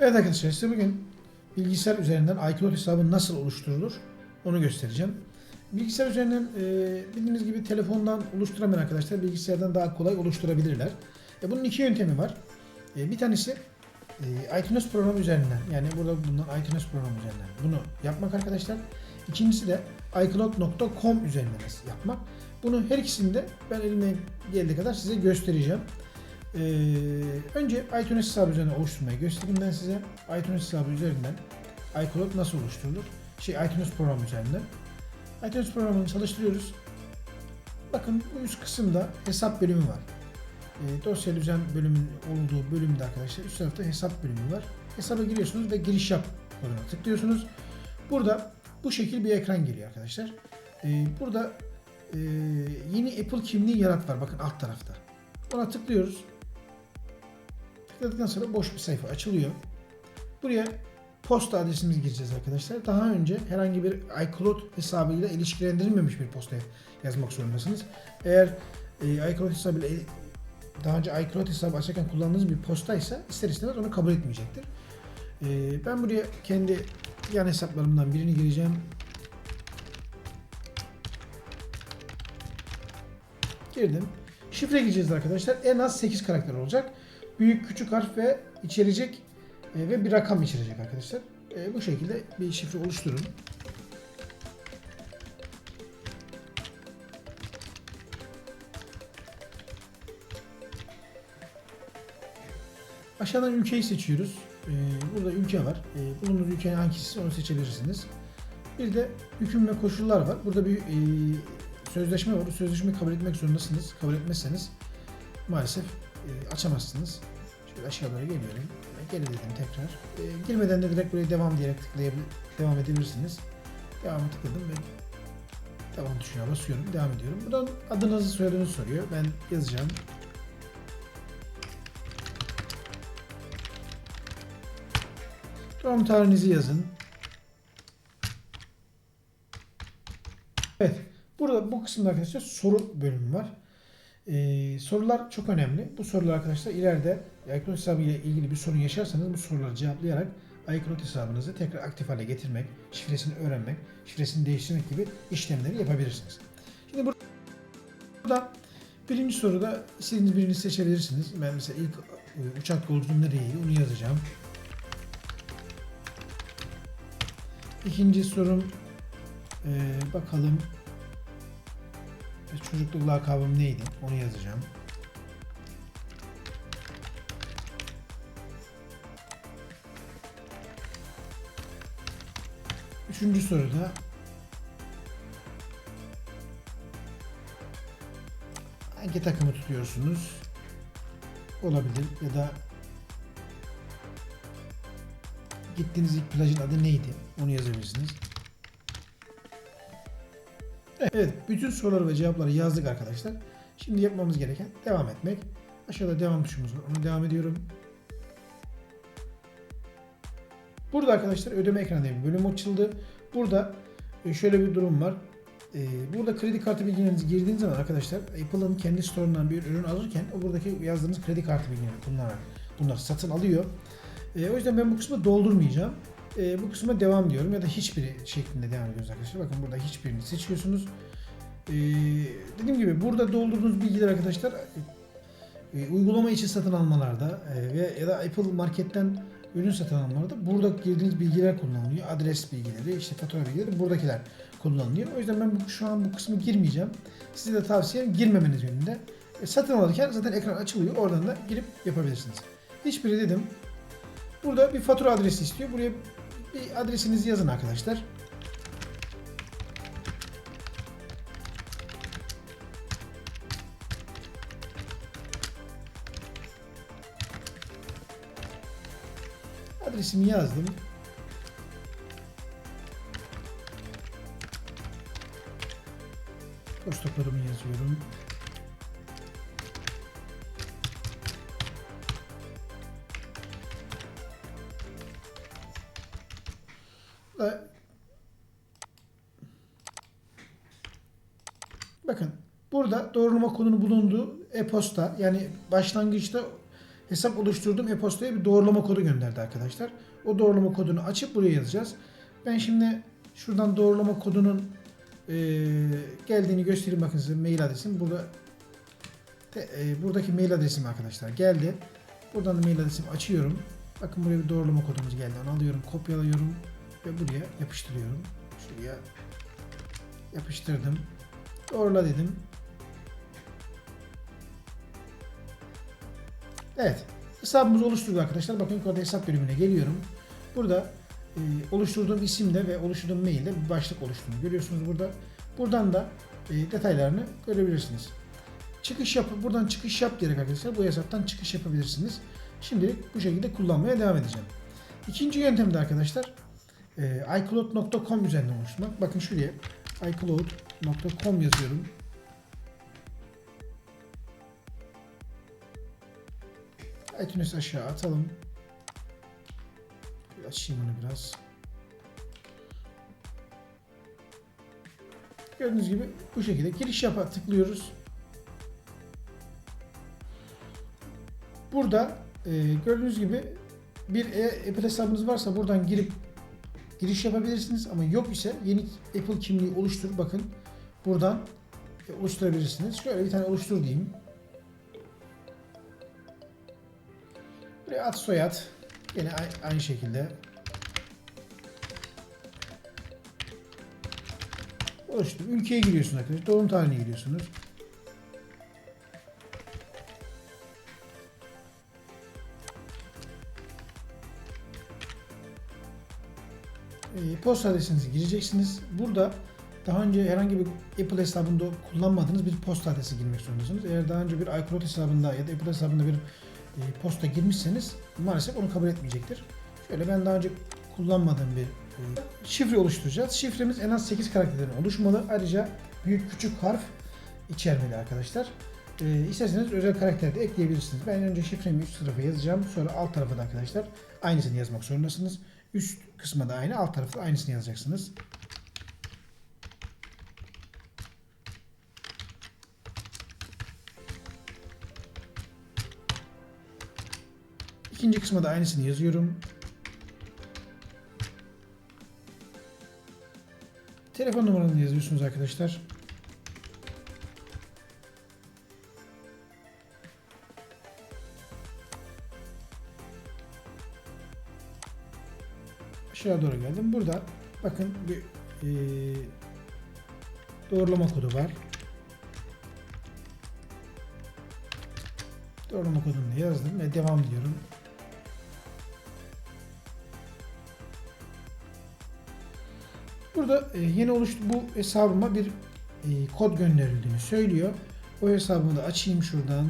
Evet arkadaşlar size bugün bilgisayar üzerinden iCloud hesabı nasıl oluşturulur onu göstereceğim. Bilgisayar üzerinden e, bildiğiniz gibi telefondan oluşturamayan arkadaşlar bilgisayardan daha kolay oluşturabilirler. E, bunun iki yöntemi var. E, bir tanesi e, iTunes programı üzerinden yani burada bulunan iTunes programı üzerinden bunu yapmak arkadaşlar. İkincisi de iCloud.com üzerinden yapmak. Bunu her ikisini de ben elimden geldiği kadar size göstereceğim. Ee, önce iTunes hesabı üzerinden oluşturmayı göstereyim ben size. iTunes hesabı üzerinden iCloud nasıl oluşturulur? Şey iTunes programı üzerinden. iTunes programını çalıştırıyoruz. Bakın bu üst kısımda hesap bölümü var. E, dosya düzen bölümün olduğu bölümde arkadaşlar üst tarafta hesap bölümü var. Hesaba giriyorsunuz ve giriş yap koduna tıklıyorsunuz. Burada bu şekil bir ekran geliyor arkadaşlar. E, burada e, yeni Apple kimliği yarat var. Bakın alt tarafta. Ona tıklıyoruz. Tıkladıktan sonra boş bir sayfa açılıyor. Buraya posta adresimizi gireceğiz arkadaşlar. Daha önce herhangi bir iCloud hesabıyla ilişkilendirilmemiş bir posta yazmak zorundasınız. Eğer e, iCloud hesabıyla daha önce iCloud hesabı açarken kullandığınız bir postaysa ister istemez onu kabul etmeyecektir. E, ben buraya kendi yan hesaplarımdan birini gireceğim. Girdim. Şifre gireceğiz arkadaşlar. En az 8 karakter olacak. Büyük küçük harf ve içerecek e, ve bir rakam içerecek arkadaşlar. E, bu şekilde bir şifre oluşturun. Aşağıdan ülkeyi seçiyoruz. E, burada ülke var. E, bulunduğunuz ülke hangisi onu seçebilirsiniz. Bir de hüküm ve koşullar var. Burada bir e, sözleşme var. Bu sözleşmeyi kabul etmek zorundasınız. Kabul etmezseniz maalesef e, açamazsınız. Şöyle aşağı doğru geliyorum. Geri dedim tekrar. E, girmeden de direkt buraya devam diyerek tıklayabilir, devam edebilirsiniz. Devamı tıkladım ve devam tuşuna basıyorum. Devam ediyorum. Buradan adınızı soyadınızı soruyor. Ben yazacağım. Doğum tarihinizi yazın. Evet. Burada bu kısımda arkadaşlar soru bölümü var. Ee, sorular çok önemli. Bu sorular arkadaşlar ileride iCloud hesabı ile ilgili bir sorun yaşarsanız bu soruları cevaplayarak iCloud hesabınızı tekrar aktif hale getirmek, şifresini öğrenmek, şifresini değiştirmek gibi işlemleri yapabilirsiniz. Şimdi burada birinci soruda istediğiniz birini seçebilirsiniz. Ben mesela ilk e, uçak yolculuğu nereye onu yazacağım. İkinci sorum ee, bakalım çocukluk lakabım neydi? Onu yazacağım. Üçüncü soruda hangi takımı tutuyorsunuz? Olabilir ya da gittiğiniz ilk plajın adı neydi? Onu yazabilirsiniz. Evet, bütün soruları ve cevapları yazdık arkadaşlar. Şimdi yapmamız gereken devam etmek. Aşağıda devam tuşumuz var. Ona devam ediyorum. Burada arkadaşlar ödeme ekranında bir bölüm açıldı. Burada e, şöyle bir durum var. E, Burada kredi kartı bilgilerinizi girdiğiniz zaman arkadaşlar Apple'ın kendi store'undan bir ürün alırken o buradaki yazdığınız kredi kartı bilgilerini kullanarak bunları satın alıyor. E, O yüzden ben bu kısmı doldurmayacağım. E, bu kısma devam diyorum ya da hiçbiri şeklinde devam ediyoruz arkadaşlar. Bakın burada hiçbirini seçiyorsunuz. E, dediğim gibi burada doldurduğunuz bilgiler arkadaşlar e, uygulama için satın almalarda e, ve ya da Apple marketten ürün satın almalarda burada girdiğiniz bilgiler kullanılıyor. Adres bilgileri, işte fatura bilgileri buradakiler kullanılıyor. O yüzden ben bu, şu an bu kısmı girmeyeceğim. Size de tavsiyem girmemeniz yönünde. E, satın alırken zaten ekran açılıyor. Oradan da girip yapabilirsiniz. Hiçbiri dedim. Burada bir fatura adresi istiyor. Buraya bir adresinizi yazın arkadaşlar. Adresimi yazdım. Posta kodumu yazıyorum. Bakın burada doğrulama kodunu bulunduğu e-posta yani başlangıçta hesap oluşturduğum e-postaya bir doğrulama kodu gönderdi arkadaşlar. O doğrulama kodunu açıp buraya yazacağız. Ben şimdi şuradan doğrulama kodunun e, geldiğini göstereyim bakın size mail adresim. Burada te- e, buradaki mail adresim arkadaşlar geldi. Buradan da mail adresimi açıyorum. Bakın buraya bir doğrulama kodumuz geldi. Onu alıyorum, kopyalıyorum ve buraya yapıştırıyorum. Şuraya yapıştırdım. Doğrula dedim. Evet. Hesabımızı oluşturduk arkadaşlar. Bakın yukarıda hesap bölümüne geliyorum. Burada e, oluşturduğum isimde ve oluşturduğum mailde bir başlık oluştuğunu görüyorsunuz burada. Buradan da e, detaylarını görebilirsiniz. Çıkış yap, buradan çıkış yap diyerek arkadaşlar bu hesaptan çıkış yapabilirsiniz. Şimdilik bu şekilde kullanmaya devam edeceğim. İkinci yöntem de arkadaşlar e, iCloud.com üzerinden oluşturmak. Bakın şuraya iCloud.com yazıyorum. iTunes aşağı atalım. Açayım onu biraz. Gördüğünüz gibi bu şekilde giriş yapa tıklıyoruz. Burada e, gördüğünüz gibi bir e- Apple hesabınız varsa buradan girip giriş yapabilirsiniz ama yok ise yeni Apple kimliği oluştur bakın buradan oluşturabilirsiniz. Şöyle bir tane oluştur diyeyim. Buraya ad soyad yine aynı şekilde oluştur. Ülkeye giriyorsunuz arkadaşlar. Doğum tarihine giriyorsunuz. E, posta adresinizi gireceksiniz. Burada daha önce herhangi bir Apple hesabında kullanmadığınız bir posta adresi girmek zorundasınız. Eğer daha önce bir iCloud hesabında ya da Apple hesabında bir e, posta girmişseniz maalesef onu kabul etmeyecektir. Şöyle ben daha önce kullanmadığım bir e, şifre oluşturacağız. Şifremiz en az 8 karakterden oluşmalı. Ayrıca büyük küçük harf içermeli arkadaşlar. E, isterseniz özel karakter de ekleyebilirsiniz. Ben önce şifremi üst tarafa yazacağım. Sonra alt tarafa da arkadaşlar aynısını yazmak zorundasınız. Üst kısma da aynı, alt tarafta aynısını yazacaksınız. İkinci kısma da aynısını yazıyorum. Telefon numaranızı yazıyorsunuz arkadaşlar. Aşağı doğru geldim. Burada bakın bir eee, doğrulama kodu var. Doğrulama kodunu yazdım ve devam diyorum. Burada e, yeni oluştu bu hesabıma bir e, kod gönderildiğini söylüyor. O hesabımı da açayım şuradan.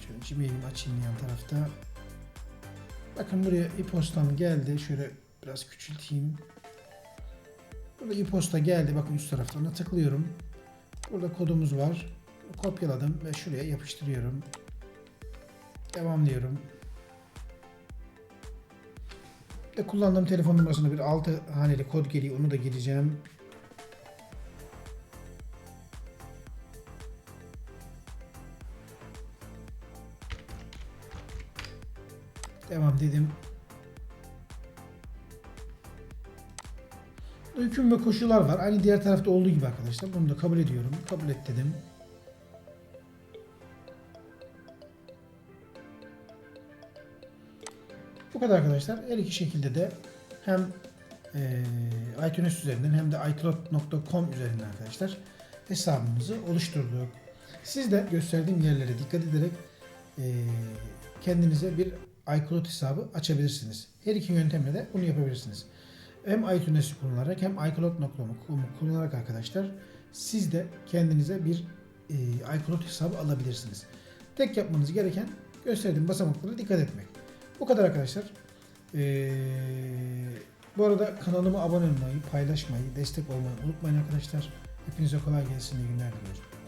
Şöyle Gmail'imi açayım yan tarafta. Bakın buraya e-postam geldi. Şöyle biraz küçülteyim. Burada e-posta geldi. Bakın üst tarafta ona tıklıyorum. Burada kodumuz var. Kopyaladım ve şuraya yapıştırıyorum. Devam diyorum. Ve kullandığım telefon numarasına bir 6 haneli kod geliyor. Onu da gireceğim. Devam dedim. Hüküm ve koşullar var. Aynı diğer tarafta olduğu gibi arkadaşlar. Bunu da kabul ediyorum. Kabul et dedim. Bu kadar arkadaşlar. Her iki şekilde de hem e, iTunes üzerinden hem de iCloud.com üzerinden arkadaşlar hesabımızı oluşturduk. Siz de gösterdiğim yerlere dikkat ederek e, kendinize bir iCloud hesabı açabilirsiniz. Her iki yöntemle de bunu yapabilirsiniz. Hem iTunes'i kullanarak hem iCloud.com'u kullanarak arkadaşlar siz de kendinize bir e, iCloud hesabı alabilirsiniz. Tek yapmanız gereken gösterdiğim basamaklara dikkat etmek. Bu kadar arkadaşlar. Ee, bu arada kanalıma abone olmayı, paylaşmayı, destek olmayı unutmayın arkadaşlar. Hepinize kolay gelsin, iyi günler diliyorum.